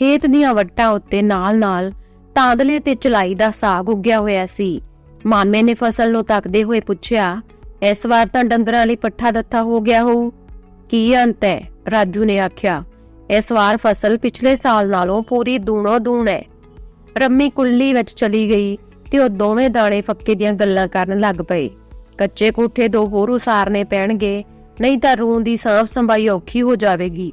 ਖੇਤ ਦੀਆਂ ਵੱਟਾਂ ਉੱਤੇ ਨਾਲ-ਨਾਲ ਤਾਂਦਲੇ ਤੇ ਚਲਾਈ ਦਾ ਸਾਗ ਉੱਗਿਆ ਹੋਇਆ ਸੀ। ਮਾਮੇ ਨੇ ਫਸਲ ਨੂੰ ਤੱਕਦੇ ਹੋਏ ਪੁੱਛਿਆ, ਇਸ ਵਾਰ ਤਾਂ ਡੰਗਰਾਂ ਲਈ ਪੱਠਾ ਦਿੱਤਾ ਹੋ ਗਿਆ ਹੋਊ? ਕੀ ਅੰਤ ਹੈ? ਰਾਜੂ ਨੇ ਆਖਿਆ, ਇਸ ਵਾਰ ਫਸਲ ਪਿਛਲੇ ਸਾਲ ਨਾਲੋਂ ਪੂਰੀ ਦੂਣੋ ਦੂਣ ਹੈ। ਰੰਮੀ ਕੁੱਲੀ ਵਿੱਚ ਚਲੀ ਗਈ ਤੇ ਉਹ ਦੋਵੇਂ ਦਾਣੇ ਫੱਕੇ ਦੀਆਂ ਗੱਲਾਂ ਕਰਨ ਲੱਗ ਪਏ। ਕੱਚੇ ਕੋਠੇ ਦੋ ਹੋਰ ਉਸਾਰਨੇ ਪੈਣਗੇ, ਨਹੀਂ ਤਾਂ ਰੂੰ ਦੀ ਸਾਂਭ ਸੰਭਾਈ ਔਖੀ ਹੋ ਜਾਵੇਗੀ।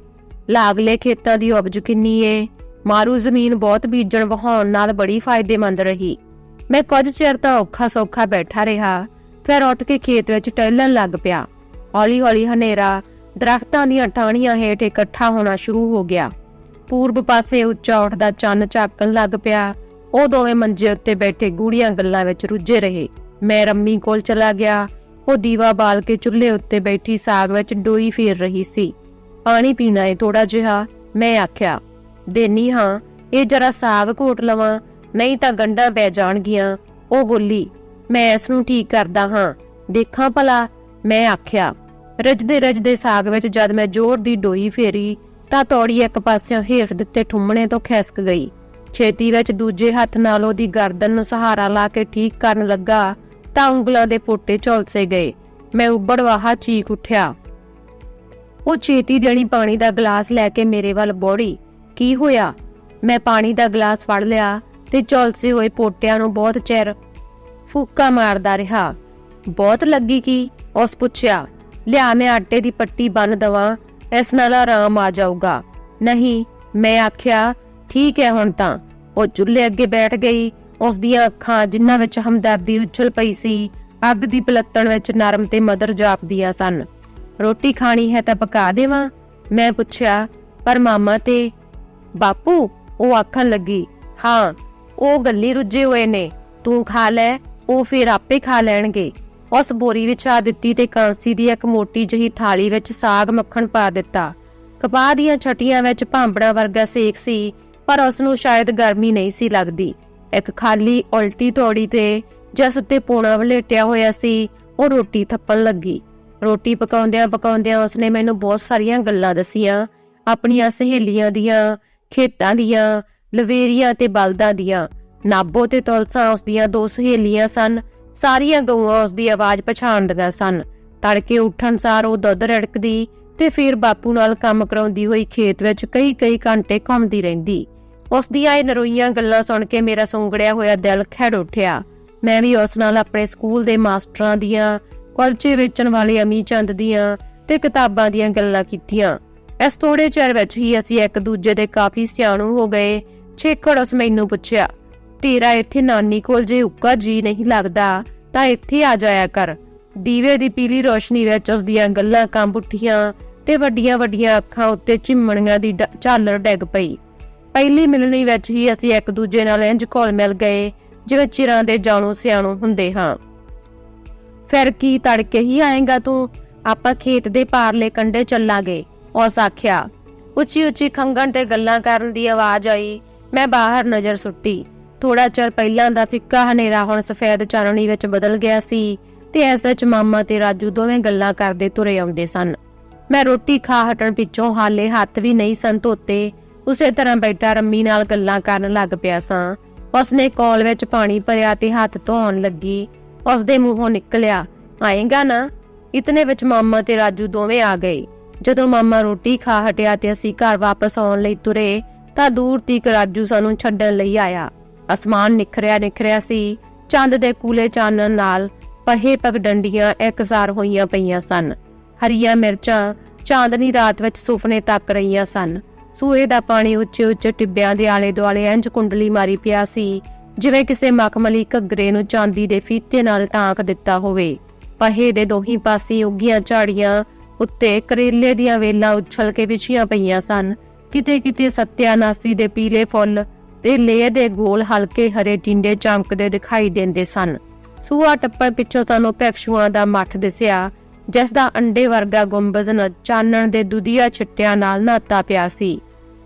ਲਾਗਲੇ ਖੇਤਾਂ ਦੀ ਉਪਜ ਕਿੰਨੀ ਏ? ਮਾਰੂ ਜ਼ਮੀਨ ਬਹੁਤ ਬੀਜਣ ਵਹਾਉਣ ਨਾਲ ਬੜੀ ਫਾਇਦੇਮੰਦ ਰਹੀ। ਮੈਂ ਕੁਝ ਚਿਰ ਤਾਂ ਔਖਾ ਸੌਖਾ ਬੈਠਾ ਰਿਹਾ, ਫਿਰ ਉੱਠ ਕੇ ਖੇਤ ਵਿੱਚ ਟਹਿਲਣ ਲੱਗ ਪਿਆ। ਹੌਲੀ ਹੌਲੀ ਹਨੇਰਾ, ਦਰਖਤਾਂ ਦੀਆਂ ਟਾਹਣੀਆਂ ਹੇਠ ਇਕੱਠਾ ਹੋਣਾ ਸ਼ੁਰੂ ਹੋ ਗਿਆ। ਪੂਰਬ ਪਾਸੇ ਉੱਚਾ ਉੱਠਦਾ ਚੰਨ ਝਾਕਣ ਲੱਗ ਪਿਆ। ਉਹ ਦੋਵੇਂ ਮੰਜੇ ਉੱਤੇ ਬੈਠੇ ਗੂੜੀਆਂ ਗੱਲਾਂ ਵਿੱਚ ਰੁੱਝੇ ਰਹੇ। ਮੈਂ ਰੰਮੀ ਕੋਲ ਚਲਾ ਗਿਆ। ਉਹ ਦੀਵਾ ਬਾਲ ਕੇ ਚੁੱਲ੍ਹੇ ਉੱਤੇ ਬੈਠੀ ਸਾਗ ਵਿੱਚ ਡੋਈ ਫੇਰ ਰਹੀ ਸੀ। ਪਾਣੀ ਪੀਣਾ ਏ ਥੋੜਾ ਜਿਹਾ, ਮੈਂ ਆਖਿਆ ਦੇਨੀ ਹਾਂ, ਇਹ ਜਰਾ ਸਾਗ ਘੋਟ ਲਵਾਂ, ਨਹੀਂ ਤਾਂ ਗੰਢਾਂ ਪੈ ਜਾਣਗੀਆਂ। ਉਹ ਬੋਲੀ, ਮੈਂ ਇਸ ਨੂੰ ਠੀਕ ਕਰਦਾ ਹਾਂ। ਦੇਖਾਂ ਭਲਾ, ਮੈਂ ਆਖਿਆ, ਰਜਦੇ ਰਜਦੇ ਸਾਗ ਵਿੱਚ ਜਦ ਮੈਂ ਜ਼ੋਰ ਦੀ ਡੋਈ ਫੇਰੀ, ਤਾਂ ਤੌੜੀ ਇੱਕ ਪਾਸਿਓਂ ਹੇਠ ਦਿੱਤੇ ਠੁੰਮਣੇ ਤੋਂ ਖਿਸਕ ਗਈ। ਛੇਤੀ ਵਿੱਚ ਦੂਜੇ ਹੱਥ ਨਾਲ ਉਹਦੀ ਗਰਦਨ ਨੂੰ ਸਹਾਰਾ ਲਾ ਕੇ ਠੀਕ ਕਰਨ ਲੱਗਾ, ਤਾਂ ਉਂਗਲਾਂ ਦੇ ਪੋਟੇ ਝੋਲਸੇ ਗਏ। ਮੈਂ ਉੱਬੜਵਾਹਾ ਚੀਕ ਉੱਠਿਆ। ਉਹ ਛੇਤੀ ਦੇਣੀ ਪਾਣੀ ਦਾ ਗਲਾਸ ਲੈ ਕੇ ਮੇਰੇ ਵੱਲ ਬੋੜੀ। ਕੀ ਹੋਇਆ? ਮੈਂ ਪਾਣੀ ਦਾ ਗਲਾਸ ਫੜ ਲਿਆ ਤੇ ਝੁਲਸੇ ਹੋਏ ਪੋਟਿਆਂ ਨੂੰ ਬਹੁਤ ਚਿਰ ਫੂਕਾ ਮਾਰਦਾ ਰਿਹਾ। ਬਹੁਤ ਲੱਗੀ ਕੀ? ਉਸ ਪੁੱਛਿਆ, ਲਿਆ ਮੈਂ ਆਟੇ ਦੀ ਪੱਟੀ ਬੰਨ ਦਵਾਂ, ਇਸ ਨਾਲ ਆਰਾਮ ਆ ਜਾਊਗਾ। ਨਹੀਂ, ਮੈਂ ਆਖਿਆ, ਠੀਕ ਹੈ ਹੁਣ ਤਾਂ। ਉਹ ਚੁੱਲ੍ਹੇ ਅੱਗੇ ਬੈਠ ਗਈ, ਉਸ ਦੀਆਂ ਅੱਖਾਂ ਜਿਨ੍ਹਾਂ ਵਿੱਚ ਹਮਦਰਦੀ ਉਛਲ ਪਈ ਸੀ, ਅੱਗ ਦੀ ਪਲੱਤਣ ਵਿੱਚ ਨਰਮ ਤੇ ਮਦਰ ਜਾਪਦੀਆਂ ਸਨ। ਰੋਟੀ ਖਾਣੀ ਹੈ ਤਾਂ ਪਕਾ ਦੇਵਾਂ? ਮੈਂ ਪੁੱਛਿਆ, ਪਰ ਮਾਮਾ ਤੇ ਬਾਪੂ, ਉਹ ਆਖਣ ਲੱਗੀ, ਹਾਂ, ਉਹ ਗੱਲੀ ਰੁੱਝੇ ਹੋਏ ਨੇ, ਤੂੰ ਖਾ ਲੈ, ਉਹ ਫਿਰ ਆਪੇ ਖਾ ਲੈਣਗੇ। ਉਸ ਬੋਰੀ ਵਿੱਚ ਆ ਦਿੱਤੀ ਤੇ ਕਾਂਸੀ ਦੀ ਇੱਕ ਮੋਟੀ ਜਿਹੀ ਥਾਲੀ ਵਿੱਚ ਸਾਗ ਮੱਖਣ ਪਾ ਦਿੱਤਾ। ਕਪਾਹ ਦੀਆਂ ਛਟੀਆਂ ਵਿੱਚ ਭਾਂਬੜਾ ਵਰਗਾ ਸੇਕ ਸੀ, ਪਰ ਉਸ ਨੂੰ ਸ਼ਾਇਦ ਗਰਮੀ ਨਹੀਂ ਸੀ ਲੱਗਦੀ। ਇੱਕ ਖਾਲੀ ਉਲਟੀ ਤੋੜੀ ਤੇ ਜਿਸ ਉੱਤੇ ਪੂਣਾ ਵਲੇਟਿਆ ਹੋਇਆ ਸੀ, ਉਹ ਰੋਟੀ ਥੱਪਣ ਲੱਗੀ। ਰੋਟੀ ਪਕਾਉਂਦਿਆਂ ਪਕਾਉਂਦਿਆਂ ਉਸਨੇ ਮੈਨੂੰ ਬਹੁਤ ਸਾਰੀਆਂ ਗੱਲਾਂ ਦਸੀਆਂ, ਆਪਣੀਆਂ ਸਹੇਲੀਆਂ ਦੀਆਂ ਖੇਤਾਂ ਦੀਆਂ, ਲਵੇਰੀਆਂ ਤੇ ਬਲਦਾਂ ਦੀਆਂ। ਨਾਬੋ ਤੇ ਤੁਲਸਾ ਉਸ ਦੀਆਂ ਦੋ ਸਹੇਲੀਆਂ ਸਨ। ਸਾਰੀਆਂ ਗਊਆਂ ਉਸ ਦੀ ਆਵਾਜ਼ ਪਛਾਣਦੀਆਂ ਸਨ। ਤੜਕੇ ਉੱਠਣ ਸਾਰ ਉਹ ਦੁੱਧ ਰੜਕਦੀ ਤੇ ਫਿਰ ਬਾਪੂ ਨਾਲ ਕੰਮ ਕਰਾਉਂਦੀ ਹੋਈ ਖੇਤ ਵਿੱਚ ਕਈ ਕਈ ਘੰਟੇ ਘੁੰਮਦੀ ਰਹਿੰਦੀ। ਉਸ ਦੀਆਂ ਇਹ ਨਰੋਈਆਂ ਗੱਲਾਂ ਸੁਣ ਕੇ ਮੇਰਾ ਸੁੰਗੜਿਆ ਹੋਇਆ ਦਿਲ ਖੜ ਉੱਠਿਆ। ਮੈਂ ਵੀ ਉਸ ਨਾਲ ਆਪਣੇ ਸਕੂਲ ਦੇ ਮਾਸਟਰਾਂ ਦੀਆਂ, ਕੁਲਚੇ ਵੇਚਣ ਵਾਲੇ ਅਮੀ ਚੰਦ ਦੀਆਂ ਤੇ ਕਿਤਾਬਾਂ ਦੀਆਂ ਗੱਲਾਂ ਕੀਤੀਆਂ। ਇਸ ਥੋੜੇ ਚਿਰ ਵਿੱਚ ਹੀ ਅਸੀਂ ਇੱਕ ਦੂਜੇ ਦੇ ਕਾਫੀ ਸਿਆਣੂ ਹੋ ਗਏ। ਛੇਕੜ ਉਸ ਮੈਨੂੰ ਪੁੱਛਿਆ, ਤੇਰਾ ਇੱਥੇ ਨਾਨੀ ਕੋਲ ਜੇ ਉੱਕਾ ਜੀ ਨਹੀਂ ਲੱਗਦਾ, ਤਾਂ ਇੱਥੇ ਆ ਜਾਇਆ ਕਰ। ਦੀਵੇ ਦੀ ਪੀਲੀ ਰੋਸ਼ਨੀ ਵਿੱਚ ਉਸ ਦੀਆਂ ਗੱਲਾਂ ਕੰਬ ਉੱਠੀਆਂ ਤੇ ਵੱਡੀਆਂ ਵੱਡੀਆਂ ਅੱਖਾਂ ਉੱਤੇ ਚਿੰਮਣੀਆਂ ਦੀ ਝਾਲਰ ਡਿੱਗ ਪਈ। ਪਹਿਲੀ ਮਿਲਣੀ ਵਿੱਚ ਹੀ ਅਸੀਂ ਇੱਕ ਦੂਜੇ ਨਾਲ ਇੰਜ ਘੋਲ ਮਿਲ ਗਏ, ਜਿਵੇਂ ਚਿਰਾਂ ਦੇ ਜਾਣੂ ਸਿਆਣੂ ਹੁੰਦੇ ਹਾਂ। ਫਿਰ ਕੀ ਤੜਕੇ ਹੀ ਆਏਗਾ ਤੂੰ? ਆਪਾਂ ਖੇਤ ਦੇ ਪਾਰਲੇ ਕੰਡੇ ਚੱਲਾਂਗੇ। ਉਸ ਆਖਿਆ, ਉੱਚੀ ਉੱਚੀ ਖੰਗਣ ਤੇ ਗੱਲਾਂ ਕਰਨ ਦੀ ਆਵਾਜ਼ ਆਈ। ਮੈਂ ਬਾਹਰ ਨਜ਼ਰ ਸੁੱਟੀ। ਥੋੜਾ ਚਿਰ ਪਹਿਲਾਂ ਦਾ ਫਿੱਕਾ ਹਨੇਰਾ ਹੁਣ ਸਫੈਦ ਚਾਨਣੀ ਵਿੱਚ ਬਦਲ ਗਿਆ ਸੀ ਤੇ ਐਸ ਵਿੱਚ ਮਾਮਾ ਤੇ ਰਾਜੂ ਦੋਵੇਂ ਗੱਲਾਂ ਕਰਦੇ ਤੁਰੇ ਆਉਂਦੇ ਸਨ। ਮੈਂ ਰੋਟੀ ਖਾ ਹਟਣ ਪਿੱਛੋਂ ਹਾਲੇ ਹੱਥ ਵੀ ਨਹੀਂ ਸਨ ਧੋਤੇ। ਉਸੇ ਤਰ੍ਹਾਂ ਬੈਠਾ ਰੰਮੀ ਨਾਲ ਗੱਲਾਂ ਕਰਨ ਲੱਗ ਪਿਆ ਸਾਂ। ਉਸਨੇ ਕੌਲ ਵਿੱਚ ਪਾਣੀ ਭਰਿਆ ਤੇ ਹੱਥ ਧੋਣ ਲੱਗੀ। ਉਸਦੇ ਮੂੰਹੋਂ ਨਿਕਲਿਆ, ਆਏਗਾ ਨਾ? ਇਤਨੇ ਵਿੱਚ ਮਾਮਾ ਤੇ ਰਾਜੂ ਦੋਵੇਂ ਆ ਗਏ। ਜਦੋਂ ਮਾਮਾ ਰੋਟੀ ਖਾ ਹਟਿਆ ਤੇ ਅਸੀਂ ਘਰ ਵਾਪਸ ਆਉਣ ਲਈ ਤੁਰੇ, ਤਾਂ ਦੂਰ ਤੀਕ ਰਾਜੂ ਸਾਨੂੰ ਛੱਡਣ ਲਈ ਆਇਆ। ਅਸਮਾਨ ਨਿਖਰਿਆ ਨਿਖਰਿਆ ਸੀ। ਚੰਦ ਦੇ ਕੂਲੇ ਚਾਨਣ ਨਾਲ ਪਹੇ ਪਗਡੰਡੀਆਂ ਇੱਕਸਾਰ ਹੋਈਆਂ ਪਈਆਂ ਸਨ। ਹਰੀਆਂ ਮਿਰਚਾਂ ਚਾਂਦਨੀ ਰਾਤ ਵਿੱਚ ਸੁਪਨੇ ਤੱਕ ਰਹੀਆਂ ਸਨ। ਸੂਏ ਦਾ ਪਾਣੀ ਉੱਚੇ ਉੱਚੇ ਟਿੱਬਿਆਂ ਦੇ ਆਲੇ ਦੁਆਲੇ ਇੰਜ ਕੁੰਡਲੀ ਮਾਰੀ ਪਿਆ ਸੀ, ਜਿਵੇਂ ਕਿਸੇ ਮਖਮਲੀ ਘੱਗਰੇ ਨੂੰ ਚਾਂਦੀ ਦੇ ਫੀਤੇ ਨਾਲ ਟਾਂਕ ਦਿੱਤਾ ਹੋਵੇ। ਪਹੇ ਦੇ ਦੋਹੀ ਪਾਸੇ ਉੱਗੀਆਂ ਝਾੜੀਆਂ ਉੱਤੇ ਕਰੇਲੇ ਦੀਆਂ ਵੇਲਾਂ ਉਛਲ ਕੇ ਵਿਛੀਆਂ ਪਈਆਂ ਸਨ। ਕਿਤੇ ਕਿਤੇ ਸੱਤਿਆਨਾਸੀ ਦੇ ਪੀਲੇ ਫੁੱਲ ਤੇ ਲੇਹ ਦੇ ਗੋਲ ਹਲਕੇ ਹਰੇ ਟਿੰਡੇ ਚਮਕਦੇ ਦਿਖਾਈ ਦਿੰਦੇ ਸਨ। ਸੂਆ ਟੱਪਣ ਪਿੱਛੋਂ ਸਾਨੂੰ ਭੈਕਸ਼ੂਆਂ ਦਾ ਮੱਠ ਦਿਸਿਆ, ਜਿਸ ਦਾ ਅੰਡੇ ਵਰਗਾ ਗੁੰਬਜ਼ ਨ ਚਾਨਣ ਦੇ ਦੁਧੀਆ ਛਿੱਟਿਆਂ ਨਾਲ ਨਹਾਤਾ ਪਿਆ ਸੀ।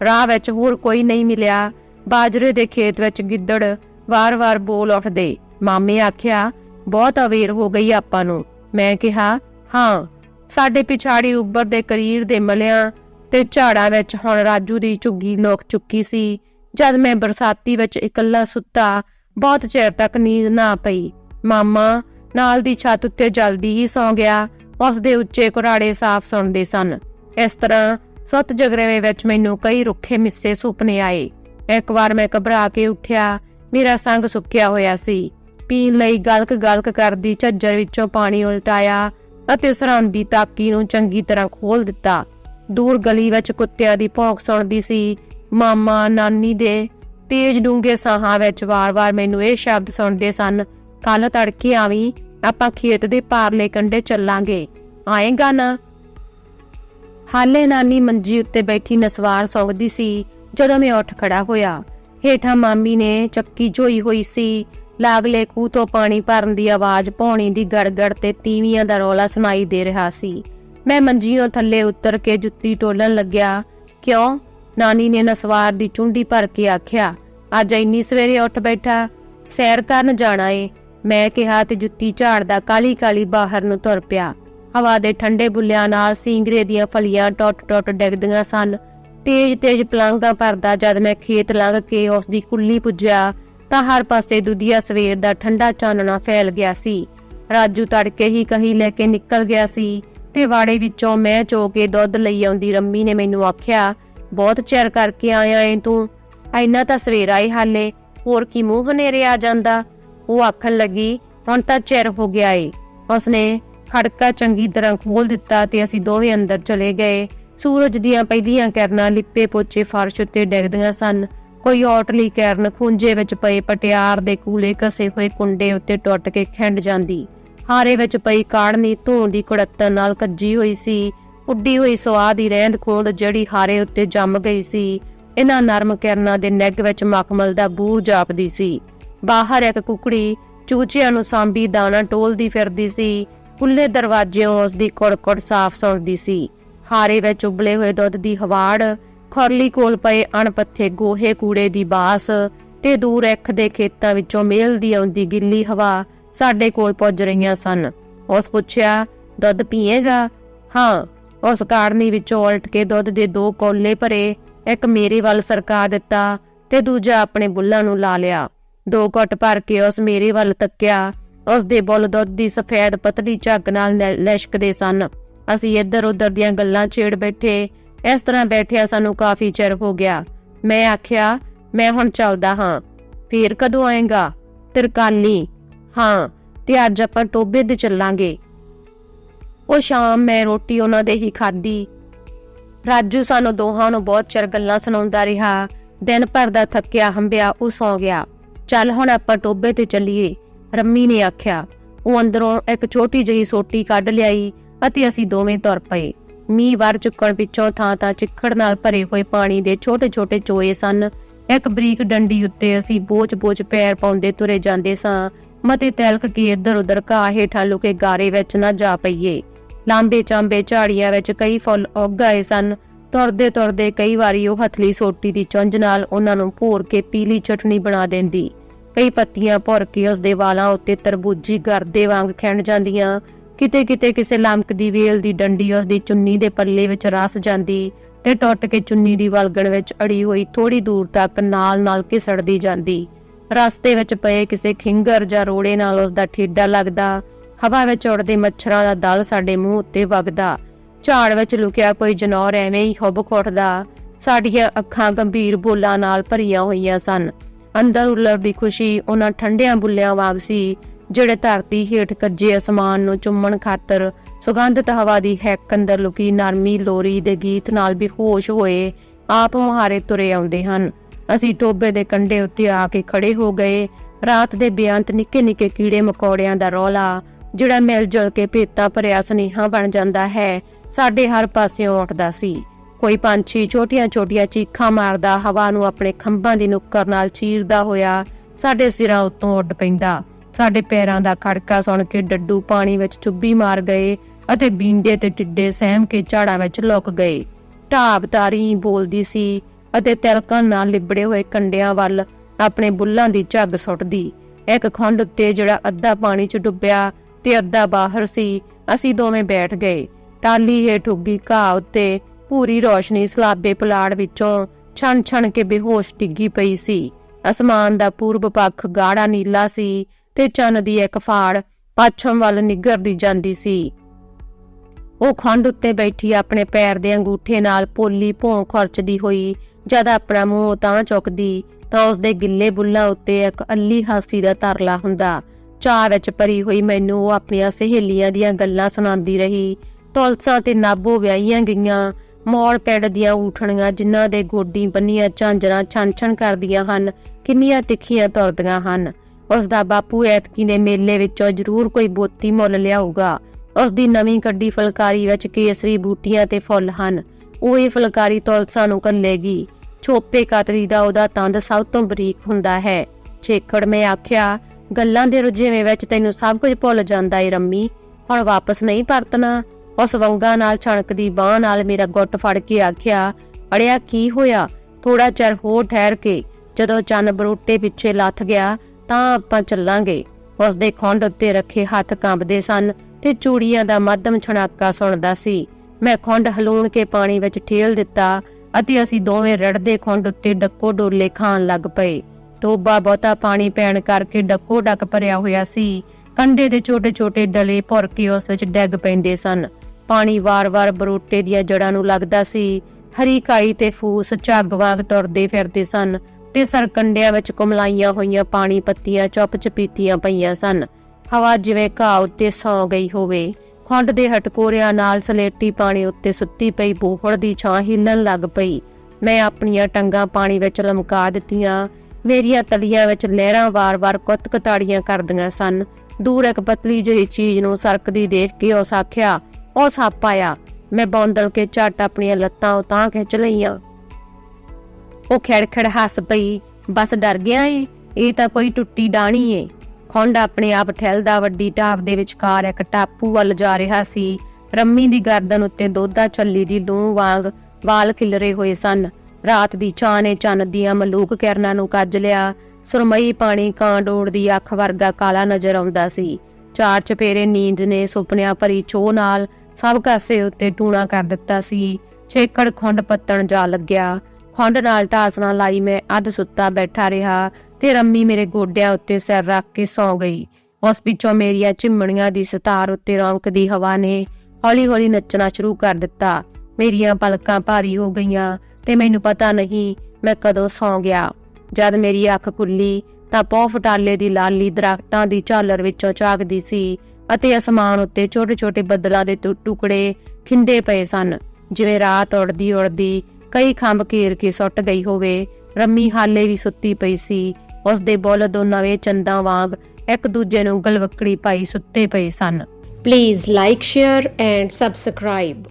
ਰਾਹ ਵਿੱਚ ਹੋਰ ਕੋਈ ਨਹੀਂ ਮਿਲਿਆ। ਬਾਜਰੇ ਦੇ ਖੇਤ ਵਿੱਚ ਗਿੱਦੜ ਵਾਰ-ਵਾਰ ਬੋਲ ਉੱਠਦੇ। ਮਾਮੇ ਆਖਿਆ, ਬਹੁਤ ਅਵੇਰ ਹੋ ਗਈ ਆਪਾਂ ਨੂੰ। ਮੈਂ ਕਿਹਾ, ਹਾਂ। ਸਾਡੇ ਪਿਛਾੜੀ ਉੱਬਰ ਦੇ ਕਰੀਰ ਦੇ ਮਲਿਆਂ ਤੇ ਝਾੜਾਂ ਵਿੱਚ ਹੁਣ ਰਾਜੂ ਦੀ ਝੁੱਗੀ ਲੋਕ ਚੁੱਕੀ ਸੀ। ਜਦ ਮੈਂ ਬਰਸਾਤੀ ਵਿੱਚ ਇਕੱਲਾ ਸੁੱਤਾ, ਬਹੁਤ ਚਿਰ ਤੱਕ ਨੀਂਦ ਨਾ ਪਈ। ਮਾਮਾ ਨਾਲ ਦੀ ਛੱਤ ਉੱਤੇ ਜਲਦੀ ਹੀ ਸੌਂ ਗਿਆ, ਉਸ ਦੇ ਉੱਚੇ ਕੁਰਾੜੇ ਸਾਫ਼ ਸੁਣਦੇ ਸਨ। ਇਸ ਤਰ੍ਹਾਂ ਸੁੱਤ ਜਗਰੇਵੇ ਵਿੱਚ ਮੈਨੂੰ ਕਈ ਰੁੱਖੇ ਮਿੱਸੇ ਸੁਪਨੇ ਆਏ। ਇੱਕ ਵਾਰ ਮੈਂ ਘਬਰਾ ਕੇ ਉੱਠਿਆ, ਮੇਰਾ ਸੰਗ ਸੁੱਕਿਆ ਹੋਇਆ ਸੀ। ਪੀਣ ਲਈ ਗਲਕ ਗਲਕ ਕਰਦੀ ਝੱਜਰ ਵਿੱਚੋਂ ਪਾਣੀ ਉਲਟਾਇਆ ਅਤੇ ਸਰਹੰਦੀ ਤਾਕੀ ਨੂੰ ਚੰਗੀ ਤਰ੍ਹਾਂ ਖੋਲ ਦਿੱਤਾ। ਦੂਰ ਗਲੀ ਵਿੱਚ ਕੁੱਤਿਆਂ ਦੀ ਭੌਂਕ ਸੁਣਦੀ ਸੀ। ਮਾਮਾ, ਨਾਨੀ ਦੇ ਤੇਜ ਡੂੰਘੇ ਸਾਹਾਂ ਵਿੱਚ ਵਾਰ-ਵਾਰ ਮੈਨੂੰ ਇਹ ਸ਼ਬਦ ਸੁਣਦੇ ਸਨ ਕੱਲ ਤੜਕੇ ਆਵੀਂ, ਆਪਾਂ ਖੇਤ ਦੇ ਪਾਰਲੇ ਕੰਢੇ ਚੱਲਾਂਗੇ। ਆਏਗਾ ਨਾ? ਹਾਲੇ ਨਾਨੀ ਮੰਜੀ ਉੱਤੇ ਬੈਠੀ ਨਸਵਾਰ ਸੌਂਦੀ ਸੀ, ਜਦੋਂ ਮੈਂ ਉੱਠ ਖੜਾ ਹੋਇਆ। ਹੇਠਾਂ ਮਾਮੀ ਨੇ ਚੱਕੀ ਝੋਈ ਹੋਈ ਸੀ। ਲਾਗਲੇ ਖੂਹ ਤੋਂ ਪਾਣੀ ਭਰਨ ਦੀ ਆਵਾਜ਼ ਪੌਣੀ ਦੀ ਗੜਗੜ ਤੇ ਤੀਵੀਆਂ ਦਾ ਰੌਲਾ ਸੁਣਾਈ ਦੇ ਰਿਹਾ ਸੀ। ਮੈਂ ਮੰਜੀਓਂ ਥੱਲੇ ਉਤਰ ਕੇ ਜੁੱਤੀ ਟੋਲਣ ਲੱਗਿਆ। ਕਿਉਂ? ਨਾਨੀ ਨੇ ਨਸਵਾਰ ਦੀ ਚੁੰਡੀ ਭਰ ਕੇ ਆਖਿਆ, ਅੱਜ ਇੰਨੀ ਸਵੇਰੇ ਉੱਠ ਬੈਠਾ, ਸੈਰ ਕਰਨ ਜਾਣਾ ਏ। ਮੈਂ ਕਿਹਾ ਤੇ ਜੁੱਤੀ ਝਾੜਦਾ ਕਾਲੀ ਕਾਲੀ ਬਾਹਰ ਨੂੰ ਤੁਰ ਪਿਆ। ਹਵਾ ਦੇ ਠੰਡੇ ਬੁੱਲਿਆਂ ਨਾਲ ਸਿੰਗਰੇ ਦੀਆਂ ਫਲੀਆਂ ਟੁੱਟ ਟੁੱਟ ਡਿੱਗਦੀਆਂ ਸਨ। ਤੇਜ ਤੇਜ ਪਲਾਂਘਾਂ ਭਰਦਾ ਜਦ ਮੈਂ ਖੇਤ ਲੰਘ ਕੇ ਉਸ ਦੀ ਕੁੱਲੀ ਪੁੱਜਿਆ ਤਾਂ ਹਰ ਪਾਸੇ ਦੁਧੀਆ ਸਵੇਰ ਦਾ ਠੰਡਾ ਚਾਨਣਾ ਫੈਲ ਗਿਆ ਸੀ। ਰਾਜੂ ਤੜਕੇ ਹੀ ਕਹੀ ਲੈ ਕੇ ਨਿਕਲ ਗਿਆ ਸੀ ਤੇ ਵਾੜੇ ਵਿੱਚੋਂ ਮੈਂ ਚੋ ਕੇ ਦੁੱਧ ਲਈ ਆਉਂਦੀ ਰੰਮੀ ਨੇ ਮੈਨੂੰ ਆਖਿਆ, ਬਹੁਤ ਚਿਰ ਕਰਕੇ ਆਇਆ ਏ ਤੂੰ। ਐਨਾ ਤਾਂ ਸਵੇਰ ਆਏ ਹਾਲੇ, ਹੋਰ ਕੀ ਮੂੰਹ ਹਨੇਰੇ ਆ ਜਾਂਦਾ? ਉਹ ਆਖਣ ਲੱਗੀ, ਹੁਣ ਤਾਂ ਚਿਰ ਹੋ ਗਿਆ ਏ। ਉਸਨੇ ਖੜਕਾ ਚੰਗੀ ਤਰ੍ਹਾਂ ਖੋਲ ਦਿੱਤਾ ਤੇ ਅਸੀਂ ਦੋਵੇਂ ਅੰਦਰ ਚਲੇ ਗਏ। ਸੂਰਜ ਦੀਆਂ ਪਹਿਲੀਆਂ ਕਿਰਨਾਂ ਲਿੱਪੇ ਪੋਚੇ ਫਰਸ਼ ਉੱਤੇ ਡਿੱਗਦੀਆਂ ਸਨ। ਕੋਈ ਔਟਲੀ ਕਿਰਨ, ਖੁੰਝੇ ਵਿੱਚ ਪਏ ਪਟਿਆਰ ਦੇ ਕੂਲੇ ਕਸੇ ਹੋਏ ਕੁੰਡੇ ਉੱਤੇ ਟੁੱਟ ਕੇ ਖਿੰਡ ਜਾਂਦੀ। ਹਾਰੇ ਵਿੱਚ ਪਈ ਕਾੜਨੀ ਧੂੰ ਦੀ ਕੁੜੱਤਨ ਨਾਲ ਕੱਜੀ ਹੋਈ ਸੀ। ਉੱਡੀ ਹੋਈ ਸਵਾਦ ਦੀ ਰਹਿੰਦ ਖੂੰਦ ਜਿਹੜੀ ਹਾਰੇ ਉੱਤੇ ਜੰਮ ਗਈ ਸੀ, ਇਹਨਾਂ ਨਰਮ ਕਿਰਨਾਂ ਦੇ ਨੈਗ ਵਿੱਚ ਮਖਮਲ ਦਾ ਬੂਰ ਜਾਪਦੀ ਸੀ। ਬਾਹਰ ਇੱਕ ਕੁਕੜੀ ਚੂਚਿਆਂ ਨੂੰ ਸਾਂਭੀ ਦਾਣਾ ਟੋਲਦੀ ਫਿਰਦੀ ਸੀ। ਖੁੱਲੇ ਦਰਵਾਜ਼ਿਓਂ ਉਸ ਦੀ ਕੁੜਕੁੜ ਸਾਫ਼ ਸੁਣਦੀ ਸੀ। ਹਾਰੇ ਵਿੱਚ ਉਬਲੇ ਹੋਏ ਦੁੱਧ ਦੀ ਹਵਾੜ ਖੁਰਲੀ ਕੋਲ ਪਏ ਅਣਪੱਥੇ ਗੋਹੇ ਕੂੜੇ ਦੀ ਬਾਸ ਤੇ ਦੂਰ ਅੱਖ ਦੇ ਖੇਤਾਂ ਵਿੱਚੋਂ ਮੇਲਦੀ ਆਉਂਦੀ ਗਿੱਲੀ ਹਵਾ ਸਾਡੇ ਕੋਲ ਪੁੱਜ ਰਹੀਆਂ ਸਨ। ਉਸ ਪੁੱਛਿਆ, ਦੁੱਧ ਪੀਏਗਾ? ਹਾਂ, ਉਸ ਕਾੜਨੀ ਵਿੱਚੋਂ ਉਲਟ ਕੇ ਦੁੱਧ ਦੇ ਦੋ ਕੋਲੇ ਭਰੇ ਇੱਕ ਮੇਰੇ ਵੱਲ ਸਰਕਾ ਦਿੱਤਾ ਤੇ ਦੂਜਾ ਆਪਣੇ ਬੁੱਲਾਂ ਨੂੰ ਲਾ ਲਿਆ। ਦੋ ਘੁੱਟ ਭਰ ਕੇ ਉਸ ਮੇਰੇ ਵੱਲ ਤੱਕਿਆ। ਉਸ ਦੇ ਬੁੱਲ ਦੁੱਧ ਦੀ ਸਫੈਦ ਪਤਲੀ ਝੱਗ ਨਾਲ ਲੈ- ਲਿਸ਼ਕਦੇ ਸਨ। ਅਸੀਂ ਇੱਧਰ ਉੱਧਰ ਦੀਆਂ ਗੱਲਾਂ ਛੇੜ ਬੈਠੇ ਇਸ ਤਰ੍ਹਾਂ ਬੈਠਿਆ ਸਾਨੂੰ ਕਾਫੀ ਚਿਰ ਹੋ ਗਿਆ। ਮੈਂ ਆਖਿਆ, ਮੈਂ ਹੁਣ ਚੱਲਦਾ ਹਾਂ। ਫੇਰ ਕਦੋਂ ਆਏਗਾ? ਤਿਰਕਾਲੀ। ਹਾਂ, ਤੇ ਅੱਜ ਆਪਾਂ ਟੋਬੇ ਦੇ ਚੱਲਾਂਗੇ। ਉਹ ਸ਼ਾਮ ਮੈਂ ਰੋਟੀ ਉਹਨਾਂ ਦੇ ਹੀ ਖਾਧੀ। ਰਾਜੂ ਸਾਨੂੰ ਦੋਹਾਂ ਨੂੰ ਬਹੁਤ ਚਿਰ ਗੱਲਾਂ ਸੁਣਾਉਂਦਾ ਰਿਹਾ। ਦਿਨ ਭਰ ਦਾ ਥੱਕਿਆ ਹੰਬਿਆ ਉਹ ਸੌ ਗਿਆ। ਚੱਲ ਹੁਣ ਆਪਾਂ ਟੋਬੇ ਤੇ ਚੱਲੀਏ, ਰੰਮੀ ਨੇ ਆਖਿਆ। ਉਹ ਅੰਦਰੋਂ ਇੱਕ ਛੋਟੀ ਜਿਹੀ ਸੋਟੀ ਕੱਢ ਲਿਆਈ ਅਤੇ ਅਸੀਂ ਦੋਵੇਂ ਤੁਰ ਪਏ। ਮੀਂਹ ਵਰ ਚੁੱਕਣ ਪਿੱਛੋਂ ਥਾਂ ਥਾਂ ਚਿੱਖੜ ਨਾਲ ਭਰੇ ਹੋਏ ਪਾਣੀ ਦੇ ਛੋਟੇ-ਛੋਟੇ ਚੋਏ ਸਨ। ਇੱਕ ਬਰੀਕ ਡੰਡੀ ਉੱਤੇ ਅਸੀਂ ਬੋਝ-ਬੋਝ ਪੈਰ ਪਾਉਂਦੇ ਤੁਰੇ ਜਾਂਦੇ ਸਾਂ। ਮਤੇ ਤਿਲਕ ਕੇ ਇੱਧਰ-ਉੱਧਰ ਘਾਹ ਹੇਠਾਂ ਲੁਕੇ ਗਾਰੇ ਵਿੱਚ ਨਾ ਜਾ ਪਈਏ। ਲਾਂਬੇ ਚਾਂਬੇ ਝਾੜੀਆਂ ਵਿੱਚ ਕਈ ਫੁੱਲ ਉੱਗ ਆਏ ਸਨ। ਤੁਰਦੇ ਤੁਰਦੇ ਕਈ ਵਾਰੀ ਉਹ ਹਥਲੀ ਸੋਟੀ ਦੀ ਚੁੰਝ ਨਾਲ ਉਹਨਾਂ ਨੂੰ ਭੋਰ ਕੇ ਪੀਲੀ ਚਟਣੀ ਬਣਾ ਦਿੰਦੀ। ਕਈ ਪੱਤੀਆਂ ਭੁਰ ਕੇ ਉਸ ਦੇ ਵਾਲਾਂ ਉੱਤੇ ਤਰਬੂਜੀ ਗਰਦੇ ਵਾਂਗ ਖਿੰਡ ਜਾਂਦੀਆਂ। ਕਿਤੇ ਕਿਤੇ ਕਿਸੇ ਲਮਕ ਦੀ ਵੇਲ ਦੀ ਡੰਡੀ ਉਸ ਦੀ ਚੁੰਨੀ ਦੇ ਪੱਲੇ ਵਿੱਚ ਰਸ ਜਾਂਦੀ ਤੇ ਟੁੱਟ ਕੇ ਚੁੰਨੀ ਦੀ ਵਲਗਣ ਵਿੱਚ ਅੜੀ ਹੋਈ ਥੋੜੀ ਦੂਰ ਤੱਕ ਨਾਲ-ਨਾਲ ਘਿਸੜਦੀ ਜਾਂਦੀ। ਰਸਤੇ ਵਿੱਚ ਪਏ ਕਿਸੇ ਖਿੰਗਰ ਜਾਂ ਰੋੜੇ ਨਾਲ ਉਸ ਦਾ ਠੇਡਾ ਲੱਗਦਾ। ਹਵਾ ਵਿੱਚ ਉੜਦੇ ਮੱਛਰਾਂ ਦਾ ਦਲ ਸਾਡੇ ਮੂੰਹ ਉੱਤੇ ਵਗਦਾ। ਝਾੜ ਵਿੱਚ ਲੁਕਿਆ ਕੋਈ ਜਨੌਰ ਐਵੇਂ ਹੀ ਹੁੱਬ ਖੋਟਦਾ। ਸਾਡੀਆਂ ਅੱਖਾਂ ਗੰਭੀਰ ਬੋਲਾਂ ਨਾਲ ਭਰੀਆਂ ਹੋਈਆਂ ਸਨ। ਅੰਦਰ ਉਲਰਦੀ ਖੁਸ਼ੀ ਉਹਨਾਂ ਠੰਡਿਆਂ ਬੁੱਲਿਆਂ ਵਾਂਗ ਸੀ। ਜਿਹੜੇ ਧਰਤੀ ਹੇਠ ਕੱਜੇ ਅਸਮਾਨ ਨੂੰ ਚੁੰਮਣ ਖਾਤਰ ਸੁਗੰਧਿਤ ਹਵਾ ਦੀ ਹੈਕ ਅੰਦਰ ਲੁਕੀ ਨਰਮੀ ਲੋਰੀ ਦੇ ਗੀਤ ਨਾਲ ਬੇਹੋਸ਼ ਹੋਏ ਆਪ ਮੁਹਾਰੇ ਤੁਰੇ ਆਉਂਦੇ ਹਨ। ਅਸੀਂ ਟੋਬੇ ਦੇ ਕੰਢੇ ਉੱਤੇ ਆ ਕੇ ਖੜੇ ਹੋ ਗਏ। ਰਾਤ ਦੇ ਬੇਅੰਤ ਨਿੱਕੇ ਨਿੱਕੇ ਕੀੜੇ ਮਕੌੜਿਆਂ ਦਾ ਰੌਲਾ, ਜਿਹੜਾ ਮਿਲ ਜੁਲ ਕੇ ਭੇਤਾ ਭਰਿਆ ਸੁਨੇਹਾ ਬਣ ਜਾਂਦਾ ਹੈ, ਸਾਡੇ ਹਰ ਪਾਸਿਓਂ ਉੱਠਦਾ ਸੀ। ਕੋਈ ਪੰਛੀ ਛੋਟੀਆਂ-ਛੋਟੀਆਂ ਚੀਖਾਂ ਮਾਰਦਾ, ਹਵਾ ਨੂੰ ਆਪਣੇ ਖੰਭਾਂ ਦੀ ਨੁੱਕਰ ਨਾਲ ਚੀਰਦਾ ਹੋਇਆ ਸਾਡੇ ਸਿਰਾਂ ਉੱਤੋਂ ਉੱਡ ਪੈਂਦਾ। ਸਾਡੇ ਪੈਰਾਂ ਦਾ ਖੜਕਾ ਸੁਣ ਕੇ ਡੱਡੂ ਪਾਣੀ ਵਿੱਚ ਚੁੱਭੀ ਮਾਰ ਗਏ ਅਤੇ ਬੀਂਡੇ ਤੇ ਟਿੱਡੇ ਸਹਿਮ ਕੇ ਝਾੜਾਂ ਵਿੱਚ ਲੁਕ ਗਏ। ਢਾਬ ਤਾਰੀ ਬੋਲਦੀ ਸੀ ਅਤੇ ਤਿਲਕਾਂ ਨਾਲ ਲਿਬੜੇ ਹੋਏ ਕੰਡਿਆਂ ਵੱਲ ਆਪਣੇ ਬੁੱਲਾਂ ਦੀ ਝੱਗ ਸੁੱਟਦੀ। ਇੱਕ ਖੰਡ ਉੱਤੇ ਜਿਹੜਾ ਅੱਧਾ ਪਾਣੀ 'ਚ ਡੁੱਬਿਆ ਤੇ ਅੱਧਾ ਬਾਹਰ ਸੀ, ਅਸੀਂ ਦੋਵੇਂ ਬੈਠ ਗਏ। ਟਾਲੀ ਹੇਠ ਉੱਗੀ ਘਾਹ ਉੱਤੇ ਪੂਰੀ ਰੋਸ਼ਨੀ ਸਲਾਬੇ ਪਲਾੜ ਵਿੱਚੋਂ ਛਣ ਛਣ ਕੇ ਬੇਹੋਸ਼ ਡਿੱਗੀ ਪਈ ਸੀ। ਅਸਮਾਨ ਦਾ ਪੂਰਬ ਪੱਖ ਗਾੜਾ ਨੀਲਾ ਸੀ ਤੇ ਚੰਨ ਦੀ ਇੱਕ ਫਾੜ ਪੱਛਮ ਵੱਲ ਨਿਗਰਦੀ ਜਾਂਦੀ ਸੀ। ਉਹ ਖੰਡ ਉੱਤੇ ਬੈਠੀ ਆਪਣੇ ਪੈਰ ਦੇ ਅੰਗੂਠੇ ਨਾਲ ਪੋਲੀ ਭੌਂ ਖਰਚਦੀ ਹੋਈ, ਜਦ ਆਪਣਾ ਮੂੰਹ ਤਾਂ ਚੁੱਕਦੀ, ਤਾਂ ਉਸਦੇ ਗਿੱਲੇ ਬੁੱਲਾਂ ਉੱਤੇ ਇੱਕ ਅੱਲੀ ਹਾਸੀ ਦਾ ਤਰਲਾ ਹੁੰਦਾ। ਚਾਹ ਵਿੱਚ ਭਰੀ ਹੋਈ ਮੈਨੂੰ ਉਹ ਆਪਣੀਆਂ ਸਹੇਲੀਆਂ ਦੀਆਂ ਗੱਲਾਂ ਸੁਣਾਉਂਦੀ ਰਹੀ। ਤੌਲਸਾਂ ਤੇ ਨਾਬੋ ਵਿਆਹੀਆਂ ਗਈਆਂ, ਮੌੜ ਪੈੜ ਦੀਆਂ ਊਠਣੀਆਂ ਜਿਨ੍ਹਾਂ ਦੇ ਗੋਡੀ ਬੰਨੀਆਂ ਝਾਂਜਰਾਂ ਛਣ-ਛਣ ਕਰਦੀਆਂ ਹਨ, ਕਿੰਨੀਆਂ ਤਿੱਖੀਆਂ ਤੁਰਦੀਆਂ ਹਨ। ਉਸ ਦਾ ਬਾਪੂ ਐਤਕੀ ਨੇ ਮੇਲੇ ਵਿੱਚੋਂ ਜ਼ਰੂਰ ਕੋਈ ਬੋਤੀ ਮੁੱਲ ਲਿਆਊਗਾ। ਉਸ ਦੀ ਨਵੀਂ ਕੱਢੀ ਫੁਲਕਾਰੀ ਵਿੱਚ ਕੇਸਰੀ ਬੂਟੀਆਂ ਤੇ ਫੁੱਲ ਹਨ। ਉਹ ਇਹ ਫੁਲਕਾਰੀ ਤੁਲਸਾ ਨੂੰ ਕੱਲੇਗੀ ਛੋਪੇ ਕਤਰੀ ਦਾ ਉਹਦਾ ਤੰਦ ਸਭ ਤੋਂ ਬਰੀਕ ਹੁੰਦਾ ਹੈ। ਛੇਕੜ ਮੈਂ ਆਖਿਆ, ਗੱਲਾਂ ਦੇ ਰੁਝੇਵੇਂ ਵਿੱਚ ਤੈਨੂੰ ਸਭ ਕੁਝ ਭੁੱਲ ਜਾਂਦਾ ਏ ਰੰਮੀ। ਹੁਣ ਵਾਪਸ ਨਹੀਂ ਪਰਤਣਾ? ਉਸ ਵੰਗਾ ਨਾਲ ਛਣਕਦੀ ਬਾਹ ਨਾਲ ਮੇਰਾ ਗੁੱਟ ਫੜ ਕੇ ਆਖਿਆ, ਅੜਿਆ ਕੀ ਹੋਇਆ? ਥੋੜਾ ਚਿਰ ਹੋਰ ਠਹਿਰ ਕੇ। ਜਦੋਂ ਚੰਨ ਬਰੋਟੇ ਪਿੱਛੇ ਲੱਥ ਗਿਆ ਤਾਂ ਆਪਾਂ ਚੱਲਾਂਗੇ। ਉਸ ਦੇ ਖੁੰਡ ਉੱਤੇ ਰੱਖੇ ਹੱਥ ਕੰਬਦੇ ਸਨ ਤੇ ਚੂੜੀਆਂ ਦਾ ਮਾਧਮ ਛਣਾਕਾ ਸੁਣਦਾ ਸੀ। ਮੈਂ ਖੁੰਡ ਹਲੂਣ ਕੇ ਪਾਣੀ ਵਿੱਚ ਠੇਲ ਦਿੱਤਾ ਅਤੇ ਅਸੀਂ ਦੋਵੇਂ ਰੜਦੇ ਖੁੰਡ ਉੱਤੇ ਡੱਕੋ ਡੋਲੇ ਖਾਣ ਲੱਗ ਪਏ। ਟੋਬਾ ਬਹੁਤਾ ਪਾਣੀ ਪੈਣ ਕਰਕੇ ਡੱਕੋ ਡੱਕ ਭਰਿਆ ਹੋਇਆ ਸੀ। ਕੰਡੇ ਦੇ ਛੋਟੇ-ਛੋਟੇ ਡਲੇ ਭੁਰ ਕੇ ਉਸ ਵਿੱਚ ਡੈਗ ਪੈਂਦੇ ਸਨ। ਪਾਣੀ ਵਾਰ-ਵਾਰ ਬਰੋਟੇ ਦੀਆਂ ਜੜਾਂ ਨੂੰ ਲੱਗਦਾ ਸੀ। ਹਰੀ ਕਾਈ ਤੇ ਫੂਸ ਝੱਗ ਵਾਂਗ ਤੁਰਦੇ ਫਿਰਦੇ ਸਨ। ਤੇ ਸਰਕੰਡਿਆਂ ਵਿੱਚ ਕੁਮਲਾਈਆਂ ਹੋਈਆਂ, ਪਾਣੀ ਪੱਤੀਆਂ, ਚੁੱਪ ਚਪੀਤੀਆਂ ਪਈਆਂ ਸਨ। ਹਵਾ ਜਿਵੇਂ ਘਾਹ ਉੱਤੇ ਸੌ ਗਈ ਹੋਵੇ, ਖੁੰਡ ਦੇ ਹਟਕੋਰਿਆਂ ਨਾਲ ਸਲੇਟੀ ਪਾਣੀ ਉੱਤੇ ਸੁੱਤੀ ਪਈ, ਬੋਹੜ ਦੀ ਛਾਂ ਹਿੱਲਣ ਲੱਗ ਪਈ। ਮੈਂ ਆਪਣੀਆਂ ਟੰਗਾਂ ਪਾਣੀ ਵਿੱਚ ਲਮਕਾ ਦਿੱਤੀਆਂ। ਮੇਰੀਆਂ ਤਲੀਆਂ ਵਿੱਚ ਲਹਿਰਾਂ ਵਾਰ-ਵਾਰ ਕੁੱਤ-ਕਤਾੜੀਆਂ ਕਰਦੀਆਂ ਸਨ। ਦੂਰ ਇੱਕ ਪਤਲੀ ਜਿਹੀ ਚੀਜ਼ ਨੂੰ ਸਰਕਦੀ ਦੇਖ ਕੇ ਉਸ ਆਖਿਆ, ਉਹ ਸੱਪ ਆਇਆ। ਮੈਂ ਬੌਂਦਲ ਕੇ ਝੱਟ ਆਪਣੀਆਂ ਲੱਤਾਂ ਉਤਾਂ ਖਿੱਚ ਲਈਆਂ। ਉਹ ਖੜ-ਖੜ ਹੱਸ ਪਈ, ਬਸ ਡਰ ਗਿਆ ਏ, ਇਹ ਤਾਂ ਕੋਈ ਟੁੱਟੀ ਡਾਣੀ ਏ। ਖੁੰਡ ਆਪਣੇ ਆਪ ਠਹਿਲਦਾ, ਵੱਡੀ ਢਾਬ ਦੇ ਵਿਚਕਾਰ ਇੱਕ ਟਾਪੂ ਵੱਲ ਜਾ ਰਿਹਾ ਸੀ। ਰੰਮੀ ਦੀ ਗਰਦਨ ਉੱਤੇ ਦੋਧਾ ਛੱਲੀ ਦੀ ਲੂੰ ਵਾਂਗ ਵਾਲ ਖਿਲਰੇ ਹੋਏ ਸਨ। ਰਾਤ ਦੀ ਚਾਹ ਨੇ ਚੰਨ ਦੀਆਂ ਮਲੂਕ ਕਿਰਨਾਂ ਨੂੰ ਕੱਜ ਲਿਆ। ਸੁਰਮਈ ਪਾਣੀ ਕਾਂਡੋੜ ਦੀ ਅੱਖ ਵਰਗਾ ਕਾਲਾ ਨਜ਼ਰ ਆਉਂਦਾ ਸੀ। ਚਾਰ ਚਪੇਰੇ ਨੀਂਦ ਨੇ ਸੁਪਨਿਆਂ ਭਰੀ ਛੋਹ ਨਾਲ ਸਭ ਕਾਸੇ ਉੱਤੇ ਟੂਣਾ ਕਰ ਦਿੱਤਾ ਸੀ। ਛੇਕੜ ਖੁੰਡ ਪੱਤਣ ਜਾ ਲੱਗਿਆ। ਖੁੰਡ ਨਾਲ ਢਾਸਣਾ ਲਾਈ ਮੈਂ ਅੱਧ ਸੁੱਤਾ ਬੈਠਾ ਰਿਹਾ ਤੇ ਰੰਮੀ ਮੇਰੇ ਗੋਡਿਆਂ ਉੱਤੇ ਸਿਰ ਰੱਖ ਕੇ ਸੌ ਗਈ। ਉਸ ਪਿੱਛੋਂ ਮੇਰੀਆਂ ਚਿਮਣੀਆਂ ਦੀ ਸਤਾਰ ਉੱਤੇ ਰੌਂਕਦੀ ਹਵਾ ਨੇ ਹੌਲੀ-ਹੌਲੀ ਨੱਚਣਾ ਸ਼ੁਰੂ ਕਰ ਦਿੱਤਾ। ਮੇਰੀਆਂ ਪਲਕਾਂ ਭਾਰੀ ਹੋ ਗਈਆਂ ਤੇ ਮੈਨੂੰ ਪਤਾ ਨਹੀਂ ਮੈਂ ਕਦੋਂ ਸੌਂ ਗਿਆ। ਜਦ ਮੇਰੀ ਅੱਖ ਖੁੱਲੀ ਤਾਂ ਪੌ ਫਟਾਲੇ ਦੀ ਲਾਲੀ ਦਰਖਤਾਂ ਦੀ ਝਾਲਰ ਵਿੱਚੋਂ ਝਾਕਦੀ ਸੀ ਅਤੇ ਅਸਮਾਨ ਉੱਤੇ ਛੋਟੇ-ਛੋਟੇ ਬੱਦਲਾਂ ਦੇ ਟੁਕੜੇ ਖਿੰਡੇ ਪਏ ਸਨ। ਜਿਵੇਂ ਰਾਤ ਉੜਦੀ ਉੜਦੀ ਕਈ ਖੰਭ ਘੇਰ ਕੇ ਸੁੱਟ ਗਈ ਹੋਵੇ। ਰੰਮੀ ਹਾਲੇ ਵੀ ਸੁੱਤੀ ਪਈ ਸੀ। ਉਸ ਦੇ ਬੁੱਲ ਦੋ ਨਵੇਂ ਚੰਦਾਂ ਵਾਂਗ ਇੱਕ ਦੂਜੇ ਨੂੰ ਗਲਵਕੜੀ ਪਾਈ ਸੁੱਤੇ ਪਏ ਸਨ। Please like share and subscribe